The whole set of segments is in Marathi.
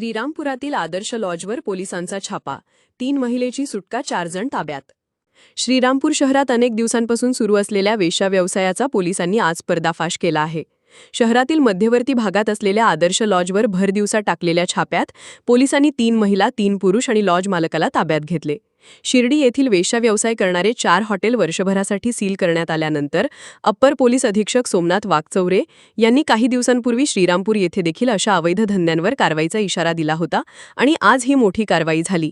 श्रीरामपुरातील आदर्श लॉजवर पोलिसांचा छापा. तीन महिलेची सुटका चार जण ताब्यात. श्रीरामपूर शहरात अनेक दिवसांपासून सुरू असलेल्या वेश्या व्यवसायाचा पोलिसांनी आज पर्दाफाश केला आहे. शहरातील मध्यवर्ती भागात असलेल्या आदर्श लॉजवर भर दिवसा टाकलेल्या छाप्यात पोलिसांनी तीन महिला तीन पुरुष आणि लॉज मालकाला ताब्यात घेतले. शिर्डी येथील वेशा व्यवसाय करणारे चार हॉटेल वर्षभरासाठी सील करण्यात आल्यानंतर अप्पर पोलीस अधीक्षक सोमनाथ वाघचौरे यांनी काही दिवसांपूर्वी श्रीरामपूर येथे देखील अशा अवैध धंद्यांवर कारवाईचा इशारा दिला होता आणि आज ही मोठी कारवाई झाली.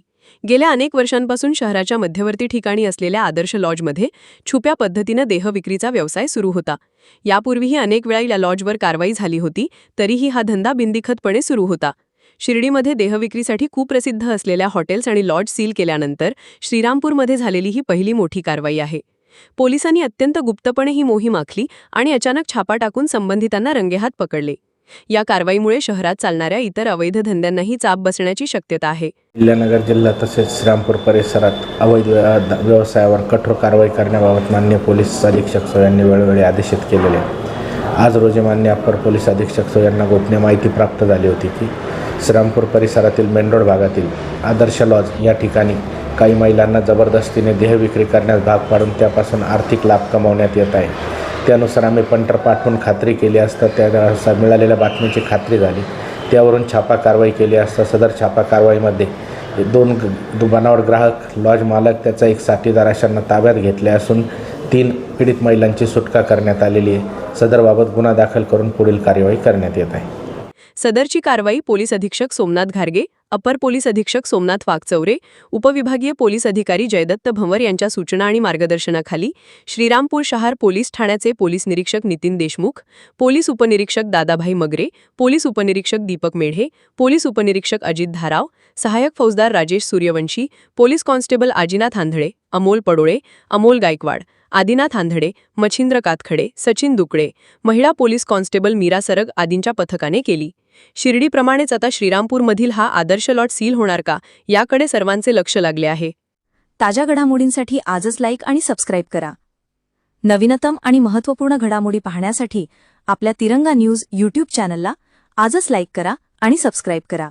गेल्या अनेक वर्षांपासून शहराच्या मध्यवर्ती ठिकाणी असलेल्या आदर्श लॉजमध्ये छुप्या पद्धतीनं देहविक्रीचा व्यवसाय सुरू होता. यापूर्वीही अनेक वेळा या लॉजवर कारवाई झाली होती तरीही हा धंदा बिनदिखतपणे सुरू होता. शिर्डीमध्ये देहविक्रीसाठी खूप प्रसिद्ध असलेल्या हॉटेल्स आणि लॉज सील केल्यानंतर श्रीरामपूरमध्ये झालेली ही पहिली मोठी कारवाई आहे. पोलिसांनी अत्यंत गुप्तपणे ही मोहीम आखली आणि अचानक छापा टाकून संबंधितांना रंगेहात पकडले. या कारवाईमुळे शहरात चालणाऱ्या इतर अवैध धंद्यांनाही चाप बसण्याची शक्यता आहे. अहिल्यानगर जिल्हा तसेच श्रीरामपूर परिसरात अवैध व्यवसायावर कठोर कारवाई करण्याबाबत मान्य पोलीस अधीक्षक सो यांनी वेळोवेळी आदेशित केलेले. आज रोजी मान्य अप्पर पोलीस अधीक्षक सो यांना गोपनीय माहिती प्राप्त झाली होती की श्रीरामपूर परिसरातील मेनरोड भागातील आदर्श लॉज या ठिकाणी काही महिलांना जबरदस्तीने देहविक्री करण्यास भाग पाडून त्यापासून आर्थिक लाभ कमावण्यात येत आहे. त्यानुसार आम्ही पंटर पाठवून खात्री केली असता त्या मिळालेल्या बातमीची खात्री झाली. त्यावरून छापा कारवाई केली असता सदर छापा कारवाईमध्ये दोन ग- दुकानावर ग्राहक लॉज मालक त्याचा एक साथीदार अशांना ताब्यात घेतले असून तीन पीडित महिलांची सुटका करण्यात आलेली आहे. सदरबाबत गुन्हा दाखल करून पुढील कार्यवाही करण्यात येत आहे. सदरची कारवाई पोलीस अधीक्षक सोमनाथ घारगे अपर पोलीस अधीक्षक सोमनाथ वाघचौरे उपविभागीय पोलीस अधिकारी जयदत्त भंवर यांच्या सूचना आणि मार्गदर्शनाखाली श्रीरामपूर शहर पोलीस ठाण्याचे पोलीस निरीक्षक नितीन देशमुख पोलीस उपनिरीक्षक दादाभाई मगरे पोलीस उपनिरीक्षक दीपक मेढे पोलीस उपनिरीक्षक अजित धाराव सहाय्यक फौजदार राजेश सूर्यवंशी पोलीस कॉन्स्टेबल आजीनाथ आंधळे अमोल पडोळे अमोल गायकवाड आदिनाथ आंधळे मच्छिंद्र कातखडे सचिन दुकडे महिला पोलीस कॉन्स्टेबल मीरा सरग आदींच्या पथकाने केली. शिर्डीप्रमाणेच आता श्रीरामपूरमधील हा आदर्श लॉट सील होणार का याकडे सर्वांचे लक्ष लागले आहे. ताज्या घडामोडींसाठी आजच लाईक आणि सबस्क्राईब करा. नवीनतम आणि महत्त्वपूर्ण घडामोडी पाहण्यासाठी आपल्या तिरंगा न्यूज यूट्यूब चॅनलला आजच लाईक करा आणि सबस्क्राईब करा.